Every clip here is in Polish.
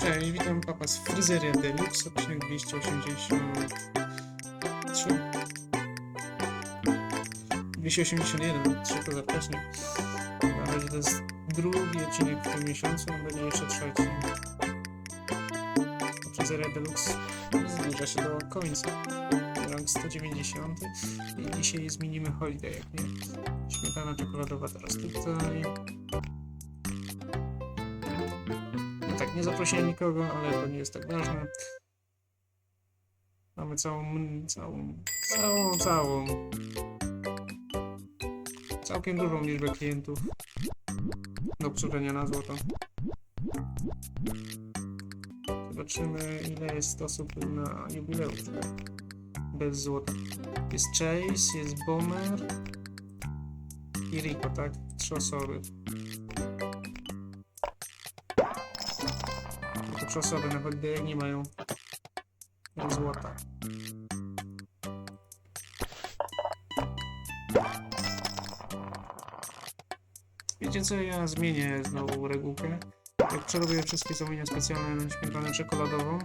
Cześć, witam papa z Fryzeria Deluxe, odcinek 283. 281, trzy to za wcześnie. Na razie to jest drugi odcinek w tym miesiącu, no będzie jeszcze trzeci. Fryzeria Deluxe zbliża się do końca. Rank 190 i dzisiaj zmienimy holiday, jak nie? Śmietana czekoladowa teraz tutaj. Tak, nie zaprosiłem nikogo, ale to nie jest tak ważne. Mamy całą, całą, całą, całą, całkiem dużą liczbę klientów do obsłużenia na złoto. Zobaczymy, ile jest osób na jubileusz. Bez złota. Jest Chase, jest Bomber i Rico, tak? Trzy osoby. Trzy osoby na holiday nie mają złota. Wiecie co, ja zmienię znowu regułkę. Jak przerobię wszystkie zamówienia specjalne na śmietanę czekoladową,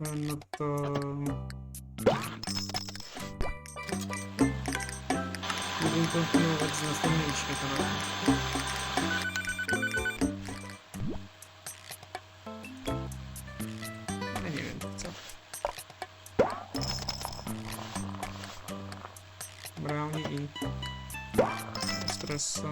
no to... Mógłbym kontynuować z następnymi śmietanami. Neyse.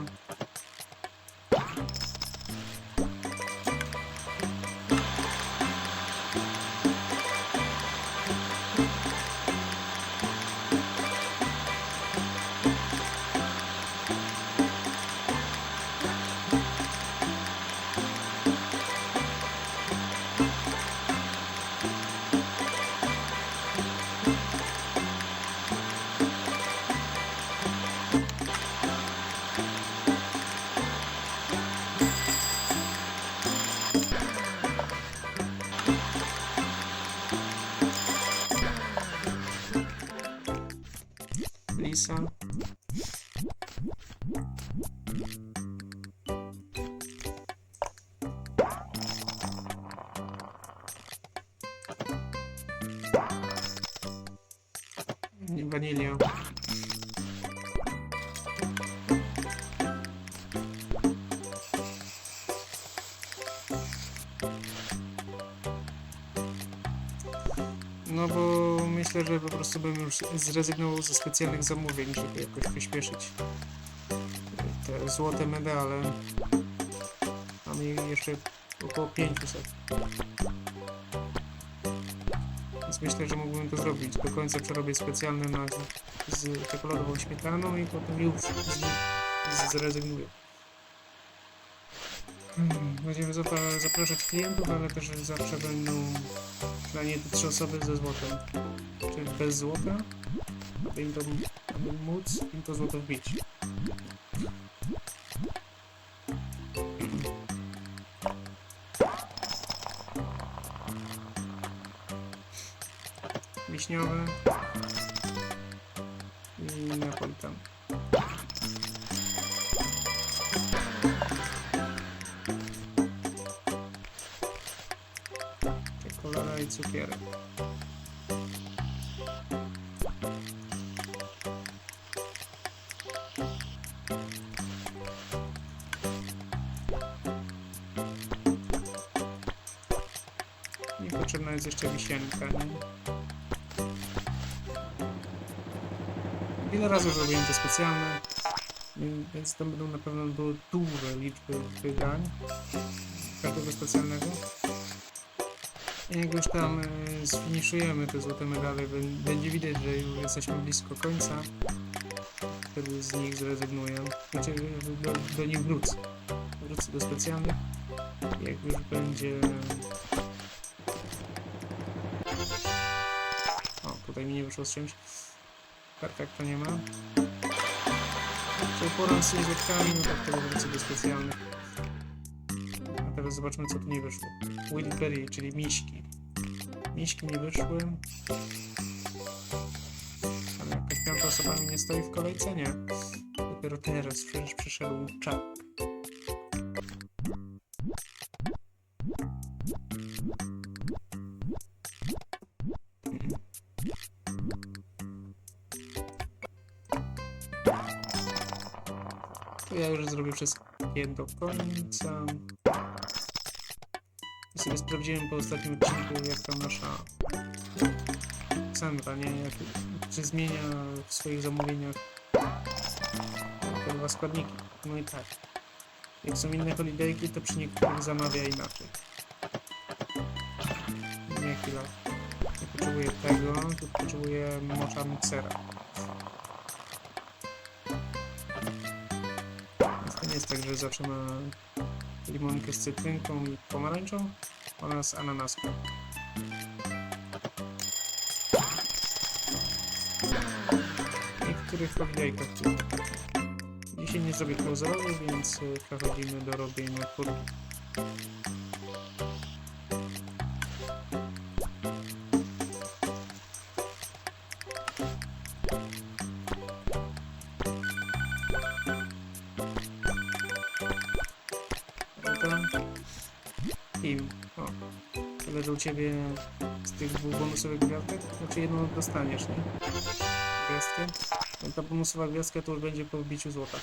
сам. Ванилью. No bo myślę, że po prostu bym już zrezygnował ze specjalnych zamówień, żeby jakoś przyspieszyć te złote medale. Mam ich jeszcze około 500. Więc myślę, że mógłbym to zrobić. Do końca przerobię specjalne na, z czekoladową śmietaną i potem już z, z, zrezygnuję. Hmm, Będziemy zapraszać klientów, ale też zawsze będą przynajmniej te trzy osoby ze złotem. Czyli bez złota, aby, im to, aby móc im to złoto wbić. Wiśniowy i napolitan. I cukierek. I potrzebna jest jeszcze wisienka. Nie? Wiele razy zrobiłem te specjalne, więc to będą na pewno były duże liczby wygrań każdego specjalnego. Jak już tam y, sfiniszujemy te złote medale, bę- będzie widać, że już jesteśmy blisko końca. Wtedy z nich zrezygnuję. Znaczy do, do nich wrócę. Wrócę do specjalnych. Jak już będzie... O, tutaj mi nie wyszło z czymś. Kartek to nie ma. Czyli poram z złotkami, no tak to wrócę do specjalnych zobaczmy co tu nie wyszło. Wilbury, czyli miśki. Miśki nie wyszły. Ale jakaś piąta osoba mi nie stoi w kolejce? Nie. Dopiero teraz przecież przyszedł czap. Ja już zrobię wszystkie do końca. Sobie sprawdziłem po ostatnim odcinku, jak tam nasza Sandra, nie? Jak, czy zmienia w swoich zamówieniach te dwa składniki. No i tak. Jak są inne holidayki, to przy niektórych zamawia inaczej. Nie chwila. Nie potrzebuję tego, tylko potrzebuję mocza miksera. Więc to nie jest tak, że zawsze ma limonkę z cytrynką i pomarańczą oraz ananaską. W niektórych tylko. Dzisiaj nie zrobię klauzurowy, więc y, przechodzimy do robienia kurki. Dobra. I tyle że u Ciebie z tych dwóch bonusowych gwiazdek, znaczy jedną dostaniesz, nie? Gwiazdkę. No ta bonusowa gwiazdka to już będzie po wbiciu złota.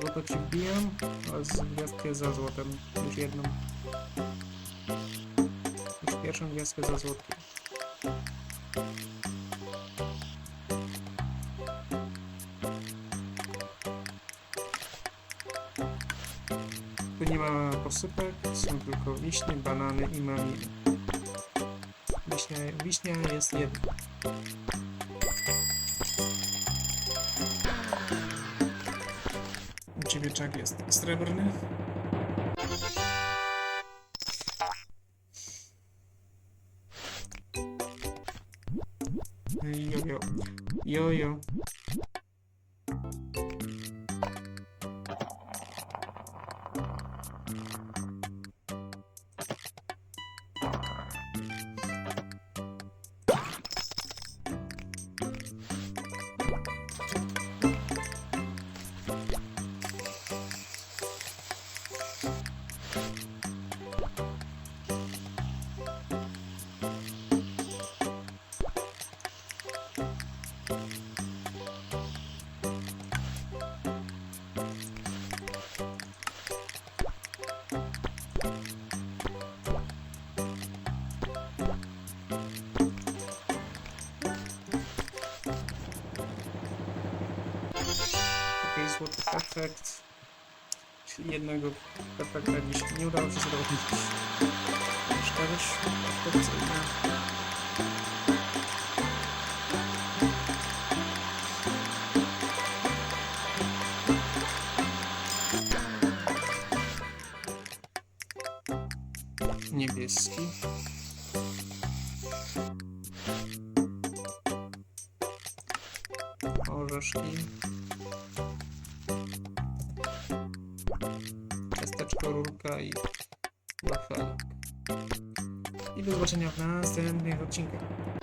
Złoto ci wbijam, a gwiazdkę za złotem. Już jedną. Już pierwszą gwiazdkę za złotkiem. Tu nie ma posypek, są tylko wiśnie, banany i maliny. Wiśnia, wiśnia jest jedna. U ciebie jest srebrny. Jojo. Jojo. you efekt. Czyli jednego efekta dziś nie udało się zrobić. Cztery perfekcyjne. Niebieski. Orzeszki. I. I do zobaczenia w następnych odcinkach.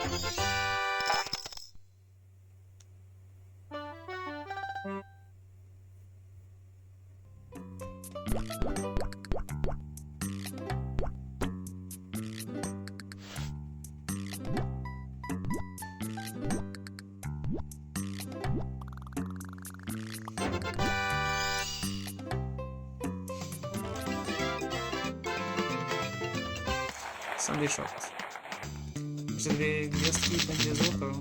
Sunday Shot. Że dwie gwiazdki będzie złoto.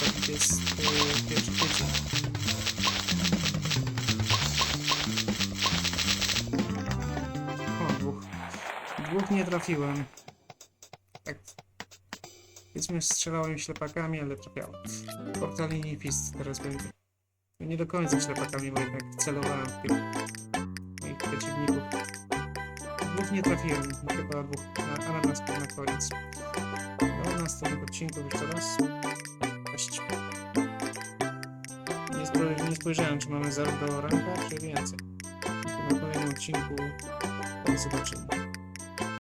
Tak jest e, pierwszy. O, dwóch. Dwóch nie trafiłem. Tak. Powiedzmy, strzelałem ślepakami, ale trafiałem. Portal linii fist teraz będzie. No Nie do końca ślepakami, bo jednak celowałem w tych moich przeciwników. Dwóch nie trafiłem, chyba dwóch na ananas na koniec. Do następnych odcinków jeszcze raz. Cześć. Nie, spro- nie spojrzałem, czy mamy 0 do ranka, czy więcej. Na kolejnym odcinku zobaczymy.